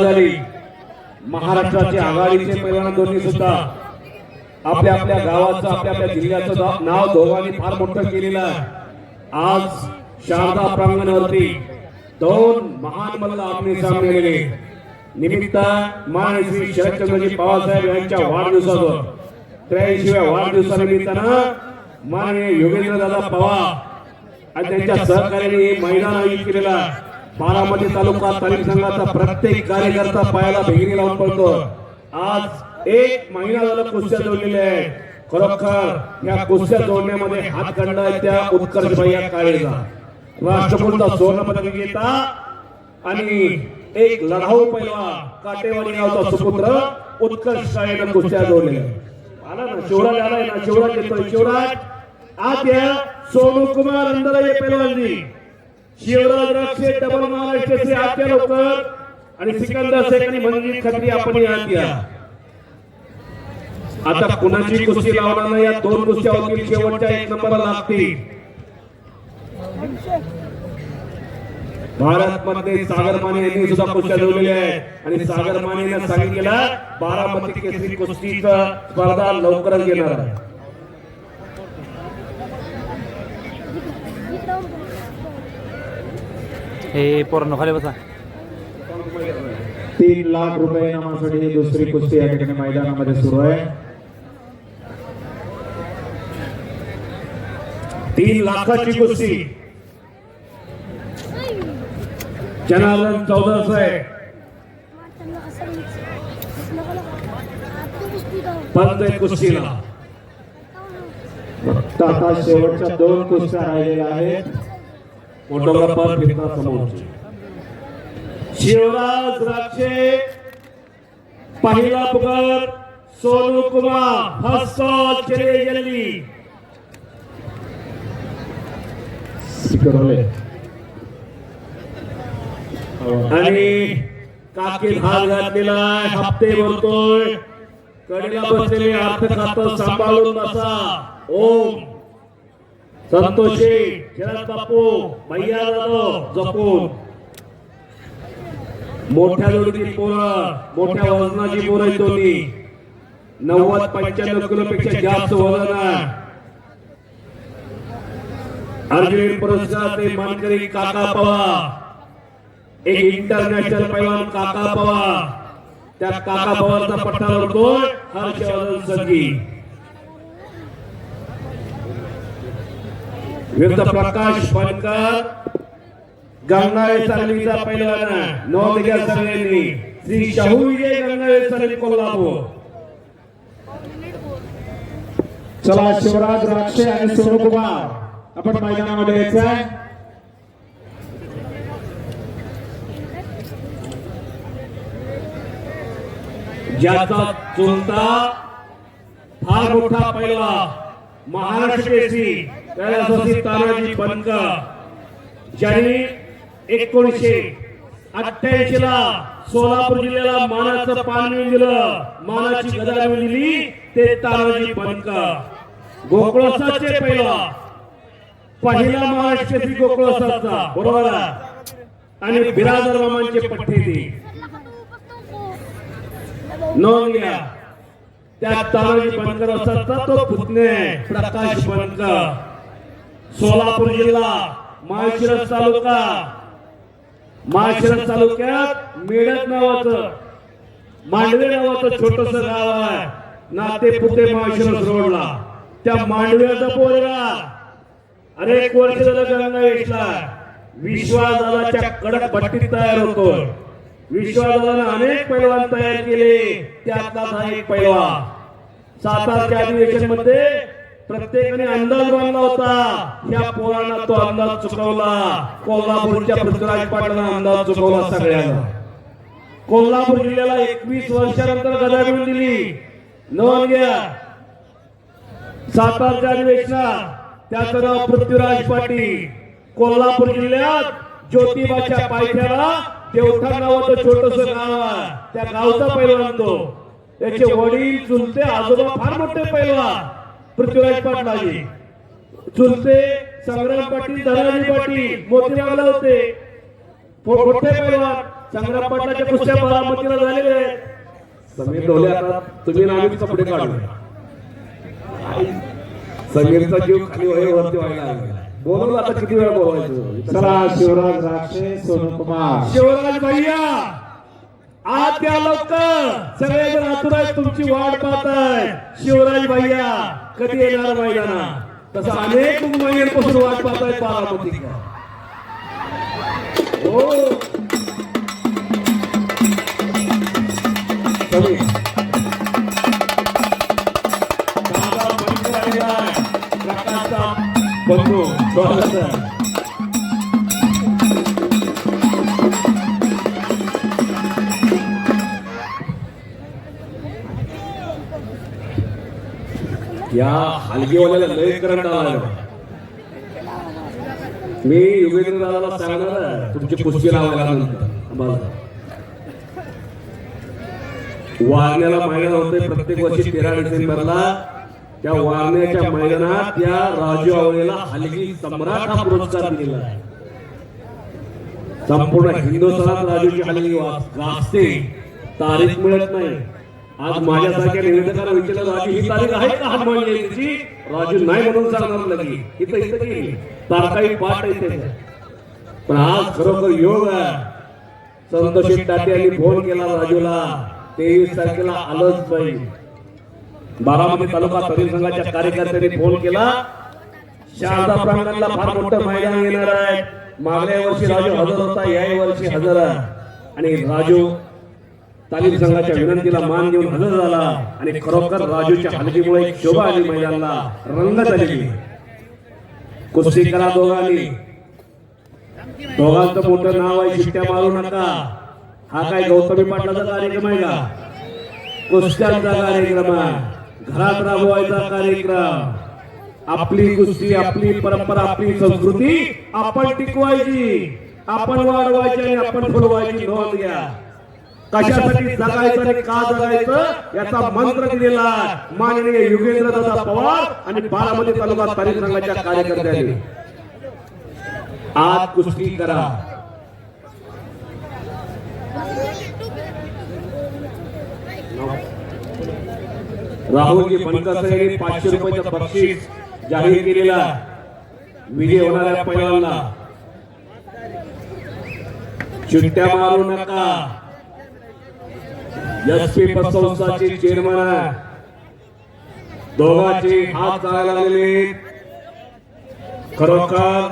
झाली. महाराष्ट्राचे आघाडीचे दोन्ही सुद्धा आपल्या आपल्या गावाचं आपल्या आपल्या जिल्ह्याचं नाव- नाव दोघांनी फार मोठं केलेलं आहे. आज शारदा प्रांगणावरती दोन महान मल्ल आपले सामने गेले. निमित्त मान श्री शरदचंद्रजी पवारसाहेब यांच्या वाढदिवसावर त्र्याऐंशीव्या वाढदिवसानिमित्तानं माननीय योगेंद्र दादा पवार आणि त्यांच्या सहकार्याने हे मैदान आयोजित केलेलं आहे. बारामती तालुका तालीम संघाचा प्रत्येक कार्यकर्ता पायाला भेगिरी लावून पडतो आज एक महिना झाला कुस्त्या जोडलेल्या आहेत खरोखर या कुस्त्या जोडण्यामध्ये हातखंड आहे त्या उत्कर्ष भैया काळेचा. राष्ट्रकुलचा सुवर्ण पदक घेता आणि एक लढाऊ पहिला काटेवाडी गावचा सुपुत्र उत्कर्ष काळेनं कुस्त्या जोडलेल्या आला ना शिवराज आलाय ना शिवराज येतोय. शिवराज आज या सोनू कुमार अंदर ये पैलवानजी. शिवराज रक्षे डबल महाराष्ट्र से आत्या लवकर आणि सिकंदर शेख आणि मंजीत खत्री आपण यात या आता कुणाची कुस्ती लावणार नाही? या दोन कुस्त्या होतील शेवटच्या एक नंबर लागतील. भारत मध्ये सागर माने यांनी सुद्धा कुस्त्या जोडलेल्या आहेत. आणि सागर मानेने सांगितलेलं बारामती केसरी कुस्तीचा स्पर्धा लवकरच घेणार आहे. हे पोरांनो खाली बसा. तीन लाख रुपये इनामासाठी ही दुसरी कुस्ती या ठिकाणी मैदानामध्ये सुरू आहे. तीन लाखाची कुस्ती. जनार्दन चौदा साहेब. पंत कुस्तीला. फक्त आता शेवटच्या दोन कुस्त्या राहिलेल्या आहेत. फोटोग्राफर फिरता समोरचे शिवराज राक्षे पहिला पुकार सोनू कुमार हस्कॉल चले जल्दी आणि काकी भाग घातलेला हप्ते भरतोय कडेला बसलेले अर्थ खातं सांभाळून बसा. ओम. संतोषी शरद बापू भैया जाधव जपून. मोठ्या जोडीतील पोरं मोठ्या वजनाची पोरं आहेत दोन्ही. नव्वद पंच्याण्णव किलो पेक्षा जास्त वजन आहे. अर्जुन पुरस्कार ते मानकरी काका पवार. एक इंटरनॅशनल पैलवान काका पवार. त्या काका पवारचा पट्टा लढतोय हर्षवर्धन संगी विरुद्ध प्रकाश बनकर गंगाळे सांगलीचा पैलवान नोंद घ्या सगळ्यांनी श्री शाहू विजय गंगाळे सांगली कोल्हापूर. चला शिवराज राक्षे आणि सोनू कुमार आपण मैदानामध्ये यायचं आहे ज्याचा चुलता फार मोठा पैलवा महाराष्ट्र केसरी. कैलासवासी तानाजी बनकर ज्यांनी एकोणीसशे अठ्ठ्याऐंशी ला सोलापूर जिल्ह्याला मानाचं पान मिळून दिलं मानाची गदा मिळून दिली ते तानाजी बनकर गोकुळसाचे पहिला पहिला महाराष्ट्र केसरी गोकुळासाचा बरोबर आणि बिरादर मामांचे पठ्ठे ते. नोंद घ्या. त्या तानाजी बनकर असाचा तो पुतणे प्रकाश बनकर सोलापूर जिल्हा माळशिरस तालुका. माळशिरस तालुक्यात मेळत नावाचं मांडवे नावाचं छोटस गाव आहे. नाते पुते माळशिरस रोडला. त्या मांडव्याचा पोरगा अनेक वर्ष झालं गंगा वेशला विश्वासदादाच्या कडक भट्टीत तयार होतो विश्वासदानं अनेक पैलवान तयार केले. त्यातला हा एक पैलवा. सातारच्या अधिवेशनमध्ये प्रत्येकाने अंदाज बांधला होता. या पोरांना तो अंदाज चुकवला. कोल्हापूरच्या पृथ्वीराज पाटला अंदाज चुकवला सगळ्यांना. कोल्हापूर जिल्ह्याला एकवीस वर्षानंतर गदा मिळून दिली. नोंद घ्या. सातारच्या अधिवेशनात त्याचं नाव पृथ्वीराज पाटील. कोल्हापूर जिल्ह्यात ज्योतिबाच्या पायथ्याला देवठा नावाचं छोटस गाव आहे. त्या गावचा पहिला तो. त्याचे वडील चुलते आजोबा फार मोठे पहिला पृथ्वीराज पाटलाजी. चुलते संग्राम पाटील धनाजी पाटील मोतीबागला होते मोठे पैलवान संग्राम पाटलाच्या कुस्त्या बारामतीला झालेल्या आहेत. समीर ढोले आता तुम्ही ना आम्हीच कपडे काढू समीरचा जीव खाली वय वरती व्हायला. बोलवलं आता किती वेळा बोलवायचं? चला शिवराज राक्षे सोनू कुमार. शिवराज भैया आज या लवकर सगळेजण तुमची वाट पाहत आहेत. शिवराज भैया कधी येणार मैदाना तसं अनेक महिन्यांपासून वाट पाहत आहेत बारामती हो. प्रकाशचा बंधू स्वागत आहे. या हलगीवाल्याला लय करंट आला मी युगेंद्र दादाला सांगणार तुमची कुस्ती लावायला. वारण्याला मैदान होते प्रत्येक वर्षी तेरा डिसेंबरला. त्या वारण्याच्या मैदानात त्या राजू आवळेला हलगी सम्राट हा पुरस्कार दिलेला आहे. संपूर्ण हिंदुस्थानात राजूची हलगी वाच- गाजते तारीख मिळत नाही. आज माझ्यासारख्या निवेदकाला विचारलं राजू ही तारीख आहे का हनुमान जयंतीची राजू नाही म्हणून सांगणार लगी इथं इथं गेली. तारखाही पाठ आहे. त्याच्या पण आज खरोखर योग आहे. संतोषी टाटे यांनी फोन केला राजूला. तेवीस तारखेला आलंच पाहिजे बारामती तालुका तरी संघाच्या कार्यकर्त्यांनी फोन केला. शारदा प्रांगणला फार मोठं मैदान येणार आहे. मागल्या वर्षी राजू हजर होता याही वर्षी हजर आहे. आणि राजू तालीम संघाच्या विनंतीला मान देऊन हजर झाला आणि खरोखर राजूच्या हलगीमुळे एक शोभा आली मैदानाला रंगत आली. कुस्ती करा दोघांनी. दोघांचं मोठं नाव आहे शिट्ट्या मारू नका. हा काय गौतमी पाटलाचा कार्यक्रम आहे का? कुस्त्यांचा कार्यक्रम आहे. घरात राबवायचा कार्यक्रम. आपली कुस्ती आपली परंपरा आपली संस्कृती आपण टिकवायची. आपण वाढवायची आणि आपण फुलवायची. नोंद घ्या. कशासाठी जगायचं आणि का जगायचं याचा मंत्र दिलेला माननीय युगेंद्र दादा पवार आणि बारामती तालुका तारीख संघाच्या कार्यकर्त्यांनी. आज कुस्ती करा. राहुलजी बनकर यांनी पाचशे रुपयाचं बक्षीस जाहीर केलेला. विजय होणाऱ्या पैलवानला. चिट्ट्या मारू नका. एस पी संस्थाचे चेअरमन आहे. दोघांचे हात चालायला लागलेले खरोखर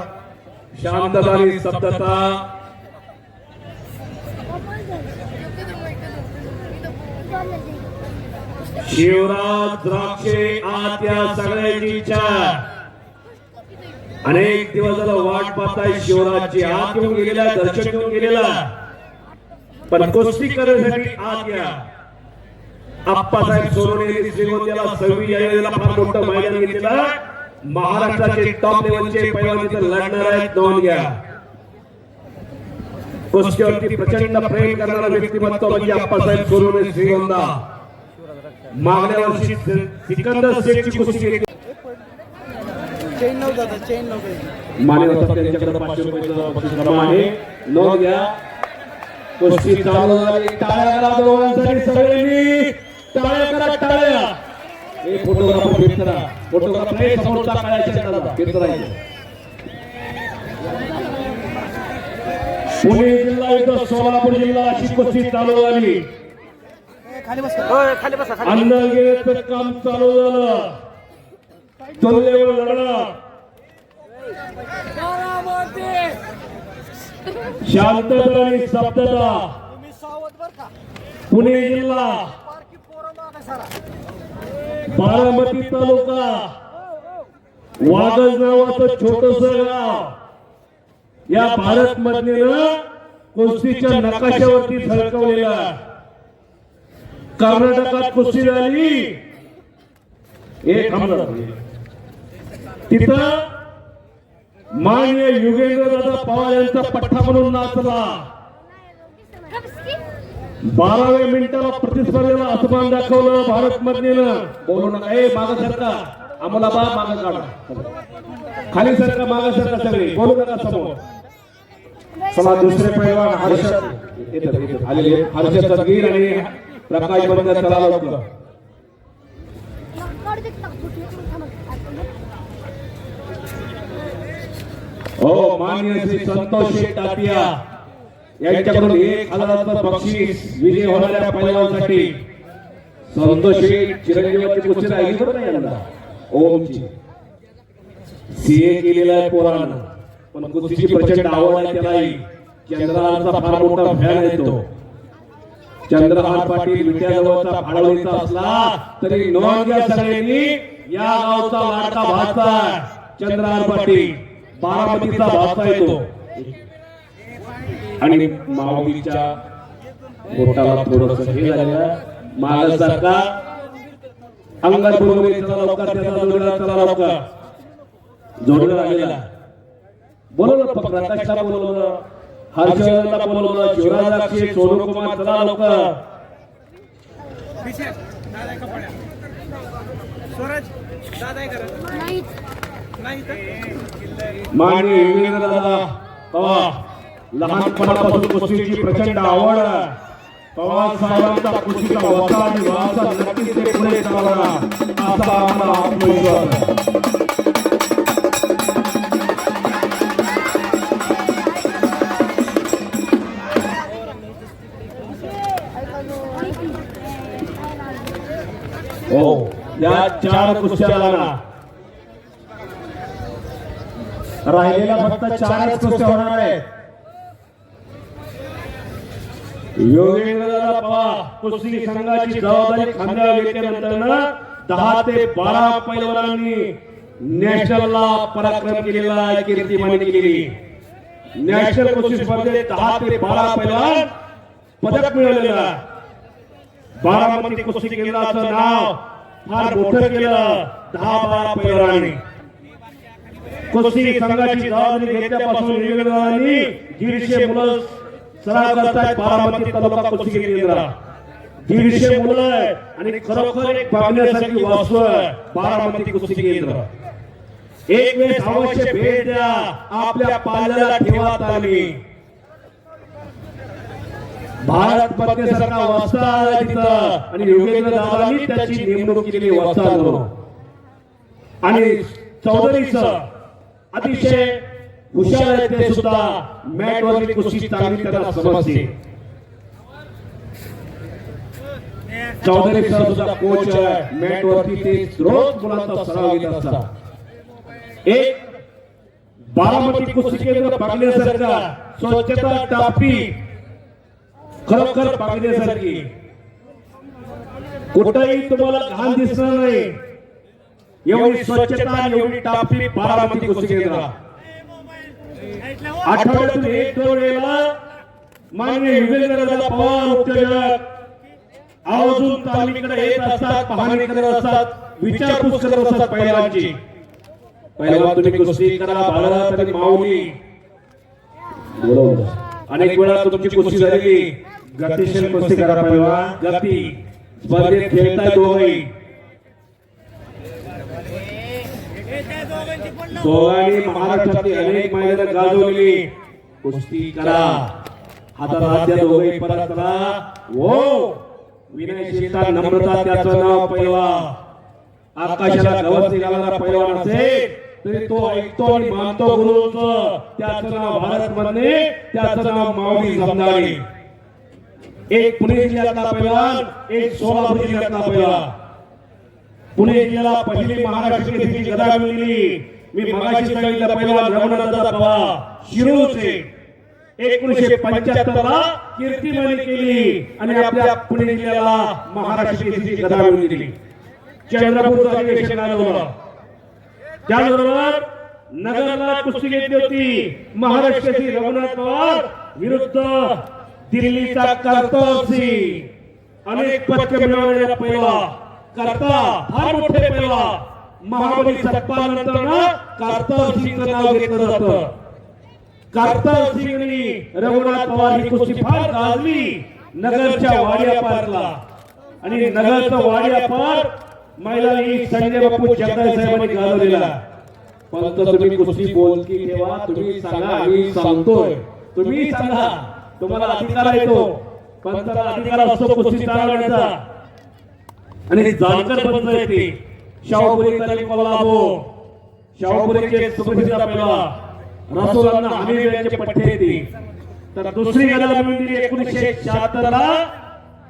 शांतता आणि सप्तता शिवराज द्राक्षे आत या सगळ्यांची इच्छा. अनेक दिवस झालं वाट पाहताय शिवराजची. आत येऊन गेलेला आहे, दर्शन घेऊन गेलेला. पण कुस्ती करण्यासाठी आत या. आप्पासाहेब सोनवणे श्रीगोंद्याला सव्वीस जानेवारीला फार मोठं मैदान घेतलेलं. महाराष्ट्राचे टॉप लेवलचे पैलवान तिथे लढणार आहेत नोंद घ्या. कुस्तीवरती प्रचंड प्रेम करणारा व्यक्तिमत्व म्हणजे आप्पासाहेब सोनवणे श्रीगोंदा. मागल्या वर्षी सिकंदर शेखची कुस्ती घेतली. चेन नव्हता चेन नव्हतं माने होतात त्यांच्याकडे पाचशे आहे. नोंद घ्या. कुस्ती चालू झाली. टाळ्या करा दोघांसाठी सगळ्यांनी टाळ्या करा टाळ्या. हे फोटोग्राफर फिट करा फोटोग्राफर हे समोरचा काढायचा फिट करायचं पुणे जिल्हा युद्ध सोलापूर जिल्हा अशी कुस्ती चालू झाली. खाली बस होय खाली बसा खाली अंधगिरीचं काम चालू झालं. तुल्यवर लढणं शांतता आणि का. पुणे जिल्हा. बारामती तालुका. वागज नावाचं छोटस गाव. या भारत मधनं कुस्तीच्या नकाशावरती झळकवलेलं आहे. कर्नाटकात कुस्ती झाली. एक तिथं मान्य युगेंद्र दादा पवार यांचा पठ्ठा म्हणून नाचला. बाराव्या मिनिटाला प्रतिस्पर्धेला असमान दाखवलं भारत मधनं बोलू नका. ए माग सरका. आम्हाला बा माग काढा. खाली सरका माग सरका सगळे. बोलू नका समोर. चला दुसरे पैलवान हर्षद. आलेले हर्षद सगीर आणि प्रकाश बंद चला लवकर. हो मान्य श्री संतोष शेठ टाटिया यांच्याकडून एक हजाराचं बक्षीस विजय होणाऱ्या पैलवानसाठी. संतोष शेठ चिरंजीवाची कुस्ती राहिली बरं नाही यंदा? ओमची. सीए केलेला आहे पोरानं. पण कुस्तीची प्रचंड आवड आहे त्यालाही चंद्रहारचा फार मोठा फॅन आहे तो. चंद्रहार पाटील विट्याजवळचा फाळवणीचा असला तरी नोंद घ्या सगळ्यांनी या गावचा लाडका भाचा चंद्रहार पाटील. बारामतीचा वारसा येतो. आणि माऊलीच्या बोटाला थोडस हे झालेलं माग सारखा अंगात बरोबर चला लवकर त्याचा जोडीला चला लवकर. जोडीला आलेला बोलवलं प- प्रकाशला बोलवलं हर्षवर्धनला बोलवलं शिवराजाक्षी सोनू कुमार चला लवकर. स्वराज दादा नाही माननीय युगेंद्र दादा पवार लहानपणापासून कुस्तीची प्रचंड आवड. पवार साहेबांचा कुस्तीचा वसा आणि वारसा नक्कीच ते पुढे चालवणार असा आम्हाला आत्मविश्वास. हो या चार कुस्त्याला राहिलेल्या फक्त चारच कुस्त्या होणार आहेत. योगेंद्र पवार कुस्ती संघाची जबाबदारी खांद्यावर घेतल्यानंतर दहा ते बारा पैलवानांनी नॅशनलला पराक्रम केलेला आहे, कीर्तिमानी केलेली नॅशनल कुस्ती स्पर्धेत दहा ते बारा पैलवान पदक मिळवलेलं आहे. बारामती कुस्ती केंद्राचं नाव फार मोठं केलं. दहा बारा पैलवानांनी. कुस्ती संघाची जबाबदारी घेतल्यापासून वेगवेगळ्यांनी दीडशे मुलं सराव करतायत बारामती तालुका कुस्ती केंद्र. दीडशे मुलं आणि खरोखर एक पाहण्यासारखी वास्तू आहे बारामती कुस्ती केंद्र. एक वेळेस अवश्य भेट द्या. आपल्या पाल्याला ठेवा तालमी भारत पत्नीसारखा वस्ता आहे तिथं. आणि योगेंद्र दादांनी त्याची नेमणूक वस्ता म्हणून आणि चौधरीचं अतिशय हुशार आहेत ते सुद्धा. मॅट वरची कुस्ती चांगली त्यांना समजते. चौधरी सर सुद्धा कोच मॅट वरती ते रोज मुलांचा सराव घेत असतात. एक बारामती कुस्ती केंद्र बघण्यासारखा स्वच्छता टापी. खरोखर बघण्यासारखी कुठेही तुम्हाला घाण दिसणार नाही. एवढी स्वच्छता आणि एवढी टापी बारामती कुस्ती केंद्र आठवड्यातून एक दोन वेळेला मान्य युगेंद्र पवार उत्तेजक आवाजून तालमीकडे येत असतात पाहणी करत असतात विचारपूस करत असतात पहिल्यांची. पहिलवान तुम्ही कुस्ती करा बाळा आणि माऊली. अनेक वेळा तुमची कुस्ती झालेली. गतिशील कुस्ती करा पहिला गती. स्पर्धेत खेळताय दोघही. हो, दोघांनी महाराष्ट्रातली अनेक मैदान गाजवलेली कुस्ती करा. हातात हात दोघे परत करा. हो. विनय शेता नम्रता त्याचं नाव पहिला आकाशाला गवत निघाला पहिला असेल तरी तो ऐकतो आणि मानतो गुरुच. त्याचं नाव भारत म्हणणे त्याचं नाव माऊली समजावी एक पुणे जिल्ह्यातला पहिला एक सोलापूर जिल्ह्यातला पहिला पुणे जिल्ह्याला पहिली महाराष्ट्र गदा मिळली. मी मगाशी सांगितलं पैलवान रघुनाथदादा पवार शिरूरचे एकोणीशे पंच्याहत्तर ला कीर्तिमानी केली आणि आपल्या पुणे जिल्ह्याला महाराष्ट्र केसरी गदा मिळली चंद्रपूरचं अधिवेशन आलं त्याचबरोबर नगरला कुस्ती घेतली होती. महाराष्ट्र केसरी रघुनाथ पवार विरुद्ध दिल्लीचा सिंग अनेक पदक मिळवलेला पहिला करता फार मोठे पहिला. महाबली सत्पानंतर नंतर ना सिंगचं नाव घेतलं जातं. कर्तव्य सिंगनी रघुनाथ पवार ही कुस्ती फार गाजली नगरच्या वाडिया पारला. आणि नगरचं वाडिया पार महिलांनी संजय बापू जगदाय साहेबांनी गाजवलेला पण तुम्ही कुस्ती बोलकी ठेवा तुम्ही सांगा आम्ही सांगतोय. तुम्ही सांगा तुम्हाला अधिकार येतो पंतला अधिकार असतो कुस्ती चालवण्याचा आणि जानकर पंच येते शाहपुरी तालीम कोल्हापूर शाहपुरीचे सुप्रसिद्ध पैलवान रसोलांना हमीर यांचे पठ्ठे येते तर दुसरी गदा मिळून दिली एकोणीसशे शहात्तर ला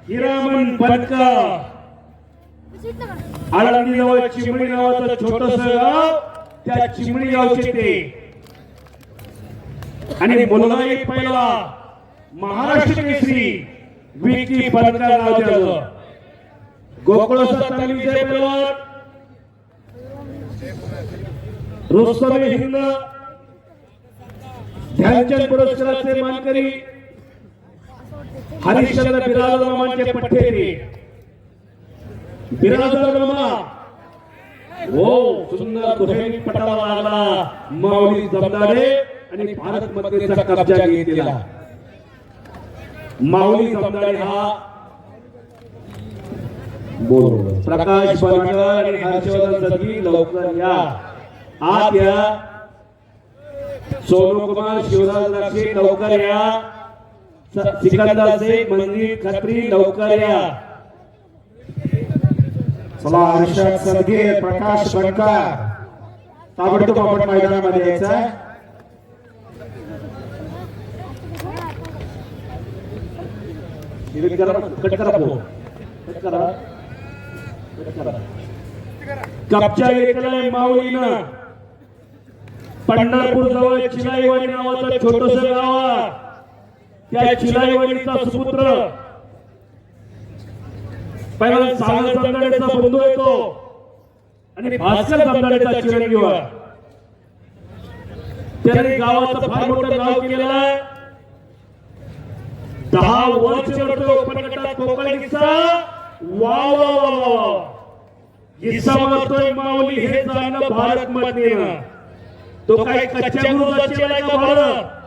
हिरामन बनकर. आळंदी जवळ चिमणी नावाचं छोटस गाव त्या चिमणी गावचे ते. आणि मुलगाई पहिला महाराष्ट्र केसरी विकी बनकर नाव त्याचं गोकुळ तालमीचे पैलवान रुस्तमे हिंद ध्यानचंद पुरस्काराचे मानकरी हरिश्चंद्र मामांचे पठ्ठेरी मामा हो सुंदर दुहेरी पटाला लागला माऊली जमदाडे आणि भारत मध्येचा कब्जा घेतलेला. माऊली जमदाडे हा बरोबर प्रकाश बनकर आणि हर्षवर्धन सदगी लवकर या. आत या. सोनू कुमार शिवराज राक्षे लवकर या. सिकंदर शेख मंदिर खत्री लवकर या. चला हर्षद सदगे प्रकाश बनकर. ताबडतोब आपण मैदानामध्ये यायचं कपच्या घेतलाय माऊलीनं पंढरपूर जवळ चिलाईवाडी नावाचं छोटस गाव त्या चिलाईवाडीचा सुपुत्र. पहिला सागर जमदाडेचा बंधू येतो आणि भास्कर जमदाडेचा चिरंजीव आहे. त्याने गावाचं फार मोठं नाव केलेलं आहे. दहा वर्ष करतो पण गटात वा वा वा वा वा मावली हे जाणं भारत मध्ये तो काही कच्च्या गुरुजाची आहे का Bharat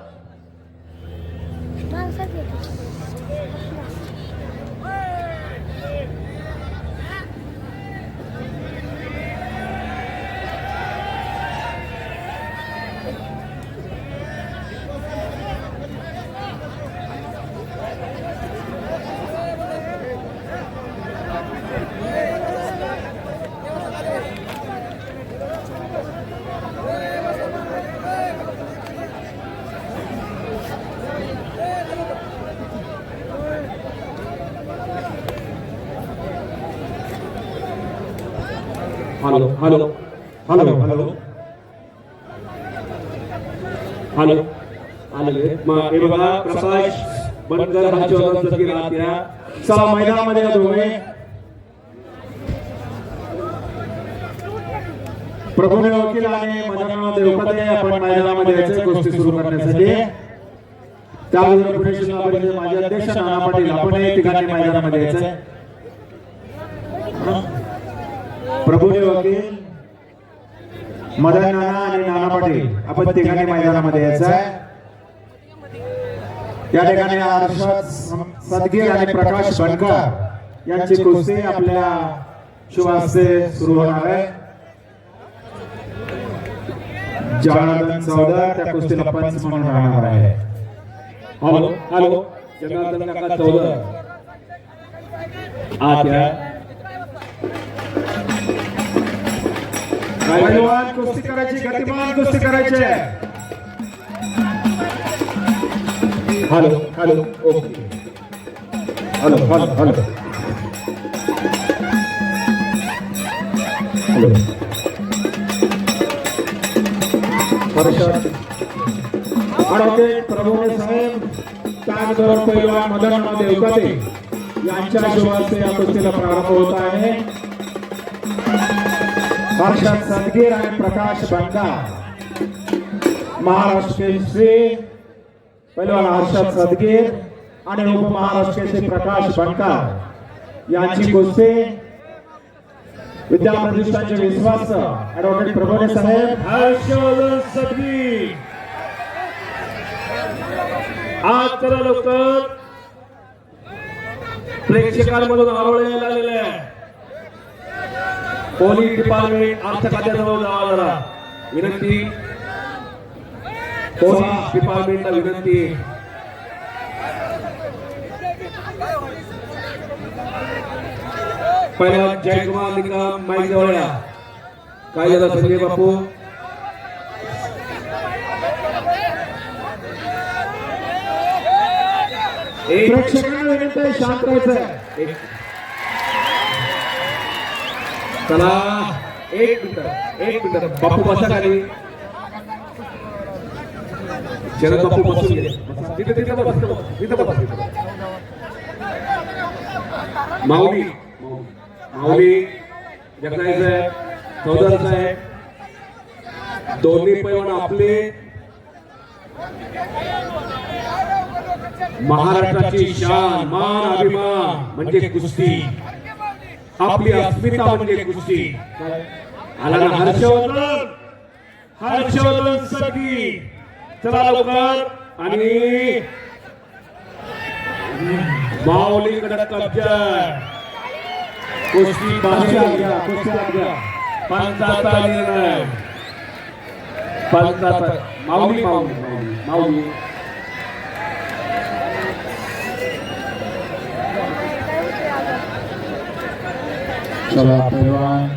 hello hello hello hello hello आले मग हे बघा प्रकाश बनकर हर्षवर्धन सदगीर आत या चला मैदानामध्ये या दोघे प्रभूने वकील आणि मदन देवपते आपण मैदानामध्ये यायचे गोष्टी सुरू करण्यासाठी त्याबरोबर पुणे शहरामध्ये माझे अध्यक्ष नाना पाटील आपण हे ठिकाणी मैदानामध्ये यायचंय प्रभूजी वकील मदन नाना आणि नाना पाटील आपण ठिकाणी मैदानामध्ये यायचं आहे. या ठिकाणी हर्षद सदगीर आणि प्रकाश बनकर यांची कुस्ती आपल्या शुभ सुरू होणार आहे. जनार्दन चौधर त्या कुस्तीला पंच म्हणून राहणार आहे. हॅलो हॅलो जनार्दन काका चौधर. आत या. पहिलवान कुस्ती करायची गतिमान कुस्ती करायची आहे hello hello okay. Hello hello hello. Hello. Harshad advocate Prabhune साहेब त्याचबरोबर पैलवान मदन देवकाते यांच्या शुभ हस्ते या कुस्तीला प्रारंभ होत आहे. हर्षद सदगीर आणि प्रकाश बंगा महाराष्ट्र केसरी पहिलवान हर्षद सदगीर आणि उपमहाराष्ट्र केसरी प्रकाश बनकर यांची कुस्ती विद्या प्रतिष्ठानचे विश्वास ॲडव्होकेट प्रभोने साहेब. हर्षवर्धन सदगी आज करा लोक प्रेक्षकांमधून आरोळ्याला आलेले आहे. पोलीस डिपार्टमेंट आमच्या खात्याजवळ जावा जरा. विनंती. पोलीस डिपार्टमेंटला विनंती. पहिला जयकुमार निकम माईक जवळ काय झालं संजय बापू? प्रेक्षकांना विनंती शांत राहायचं चला एक मिनिट एक मिनिट. बापू बसा खाली. शरद बापू बसून गेले. तिथे तिथे बस तिथे बस, माऊली माऊली जगदाई साहेब चौधरी साहेब दोन्ही पैलवान आपले. महाराष्ट्राची शान मान अभिमान म्हणजे कुस्ती. आपली अस्मिता म्हणजे कुस्ती. आला ना हर्षवर्धन. हर्षवर्धन सगळी चला लवकर. आणि माऊलीकडे कब्जा कुस्ती कुस्ती कुस्ती लाग पंचाचा निर्णय पंचाचा माऊली माऊली. माऊली. चला पैलवान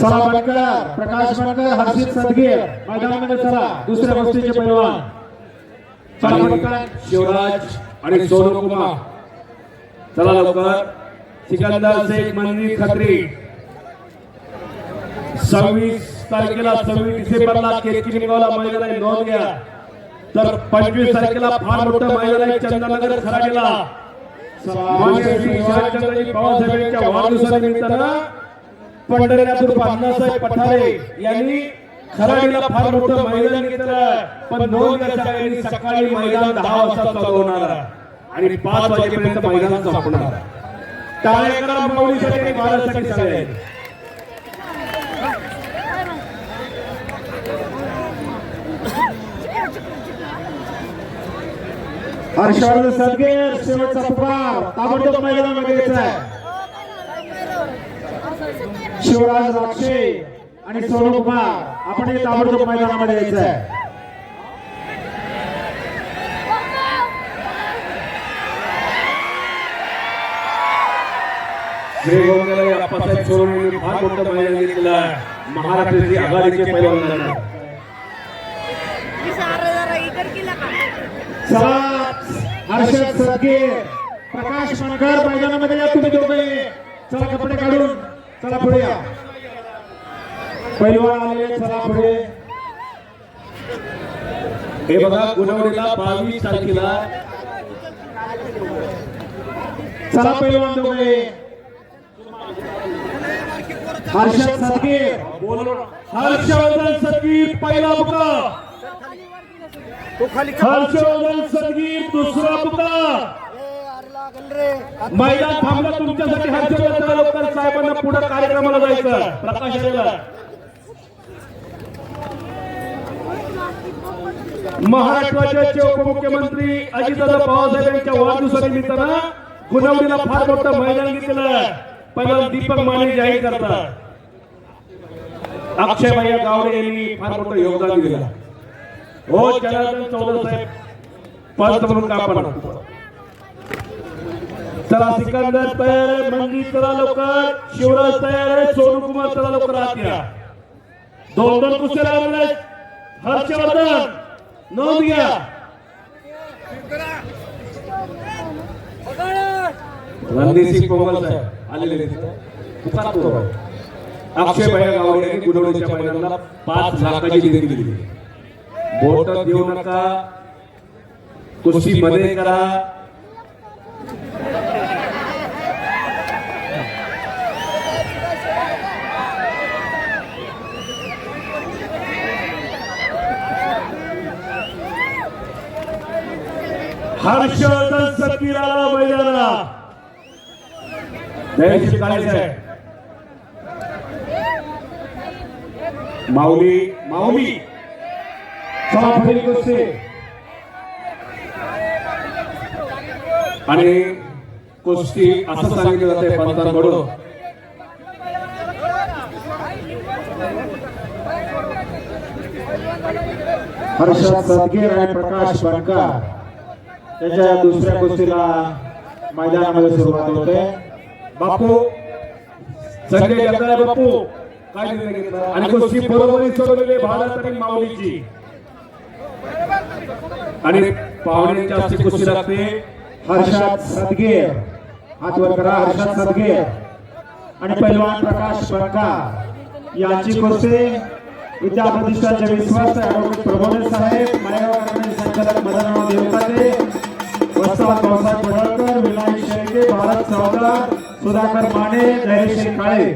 चला बनकर प्रकाश बनकर हर्षित सदगीर मैदानामध्ये चला दुसऱ्या गोष्टीचे पैलवान. चला बनकर शिवराज आणि सोनू कुमार. चला लवकर. सिकंदर शेख मंदिर खत्री. सव्वीस तारखेला सव्वीस डिसेंबरला केतकी निमगावला मैदान आहे नोंद घ्या. तर पंचवीस तारखेला फार मोठं मैदान आहे चंद्रनगर खराडीला. पवारसाहेबांच्या वाढदिवसानिमित्तानं पंढरीनाथ अण्णासाहेब पठारे यांनी खराडीला फार मोठं मैदान घेतलं पण नोंद घ्या सकाळी मैदान दहा वाजता चालू होणार आणि पाच वाजेपर्यंत मैदान संपणार आहे. महाराष्ट्रासाठी सगळ्यांनी हर्षवर्धन सदगीर शेवटचा पुकार ताबडतोब मैदानामध्ये यायचा आहे. शिवराज राक्षे आणि सोनू कुमार आपण हे ताबडतोब मैदानामध्ये यायचं आहे. फार मोठं मैदान घेतलेलं महाराष्ट्राची आघाडीचे पैलवान आहेत. चला हर्षद सदगीर प्रकाश मनकर मैदानामध्ये या तुम्ही दोघे. चला कपडे काढून चला पुढे या. पैलवान आलेले चला पुढे. हे बघा गुणवडीला बावीस तारखेला. चला पैलवान दोघे. हर्षद सदगे सदगीर हर्षवर्धन सदगी पहिला मुका हर्षवर्धन सदगीर दुसरा पुकार. मैदान थांबलं तुमच्यासाठी हर्षवर्धन तालुकर साहेबांना पुढे कार्यक्रमाला जायचं प्रकाश महाराष्ट्राचे उपमुख्यमंत्री अजितदादा पवारसाहेब यांच्या वाढदिवसानिमित्तानं गुणवणीला फार मोठं मैदान घेतलेलं आहे. पहिला दीपक माने जाहीर करतात. अक्षय भैया गावडे यांनी फार मोठं योगदान दिलं हो जनार्दन चौधरी साहेब. म्हणून काम पण चला सिकंदर तयार आहे मंदिर चला लवकर शिवराज तयार आहे सोनू कुमार चला लवकर आत या. दोन दोन कुस्त्या आहेत. हर्षवर्धन नोंद घ्या. रणधीर सिंग साहेब आलेले अक्षय भैया गावडे यांनी मैदानाला पाच लाखाची देणगी दिली. बोट देऊ नका. कुस्ती मध्ये करा. हर्षवर्धन सत्तीर मैदानाला. जयश्री दयशील काळे साहेब माऊली माऊली. चला पुढील आणि कुस्ती असं सांगितलं जाते पंतांकडून हर्षद सदगीर आणि प्रकाश बनकर त्याच्या दुसऱ्या कुस्तीला मैदानामध्ये सुरुवात होते. बापू संजय जगदाळे बापू काय आणि कुस्ती बरोबरी सोडवलेली भारत आणि माऊलीची. आणि पाहुण्यांच्या हस्ते कुस्ती लागते हर्षद सदगे हात वर करा हर्षद सदगे आणि पैलवान प्रकाश बनकर यांची कुस्ती विद्या प्रतिष्ठानचे विश्वास प्रबोधन साहेब मायगाव संचालक मदनराव देवताते वस्ताद भाऊसाहेब पडळकर विनायक शेळके भारत चौदा सुधाकर माने धैर्यशील काळे